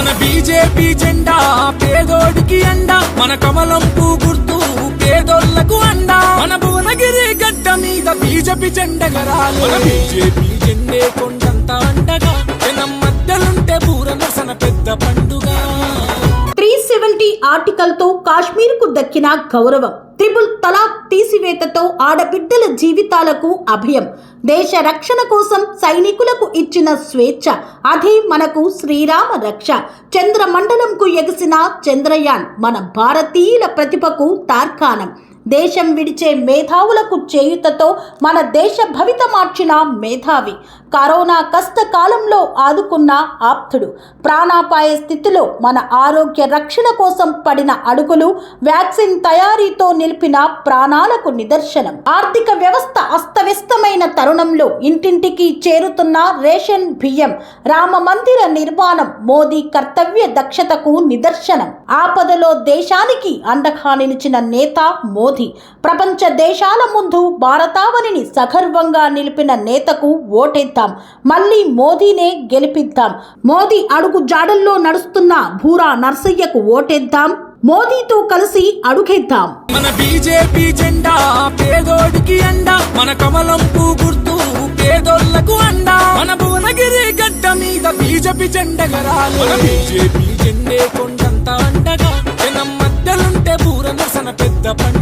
మన బీజేపీ జెండా పేదోడికి అండ. మన కమలం పూ గుర్తు పేదోళ్ళకు అండ. మన భువనగిరి గడ్డ మీద బీజేపీ జెండగరాలు మన బీజేపీ జెండే కొండంత అండగా. జనం మధ్యలుంటే పూరనసన పెద్ద పండుగ. త్రీ సెవెంటీ ఆర్టికల్తో కాశ్మీర్కు దక్కిన గౌరవం. త్రిపుల్ తలాక్ తీసివేతతో ఆడబిడ్డల జీవితాలకు అభయం. దేశ రక్షణ కోసం సైనికులకు ఇచ్చిన స్వేచ్ఛ. అది మనకు శ్రీరామ రక్ష. చంద్రమండలంకు ఎగిసిన చంద్రయాన్ మన భారతీయుల ప్రతిభకు తార్కాణం. దేశం విడిచే మేధావులకు చేయుతతో మన దేశ భవిత మార్చిన మేధావి. కరోనా కష్టకాలంలో ఆదుకున్న ఆప్తుడు. ప్రాణాపాయ స్థితిలో మన ఆరోగ్య రక్షణ కోసం పడిన అడుగులు వ్యాక్సిన్ తయారీతో నిలిపిన ప్రాణాలకు నిదర్శనం. ఆర్థిక వ్యవస్థ అస్తవ్యస్తమైన తరుణంలో ఇంటింటికి చేరుతున్న రేషన్ బియ్యం రామ మందిర నిర్మాణం మోదీ కర్తవ్య దక్షతకు నిదర్శనం. ఆపదలో దేశానికి అండగా నిలిచిన నేత మోదీ. ప్రపంచ దేశాల ముందు భారతావనిని సగర్వంగా నిలిపిన నేతకు ఓటేద్దాం. మళ్ళీ మోదీనే గెలిపిద్దాం. మోదీ అడుగు జాడల్లో నడుస్తున్న భూరా నర్సయ్యకు ఓటేద్దాం. మోదీతో కలిసి అడుగేద్దాం. మన బీజేపీ జెండా పేదోడికి అండా. మన కమలం పూ గుర్తు పేదోళ్ళకు అండా. మన భువనగిరి గడ్డ మీద బీజేపీ జెండ మన బీజేపీ జెండే కొండంత అండగా. జనం మధ్యలుంటే పూర నరసన పెద్ద పండుగ.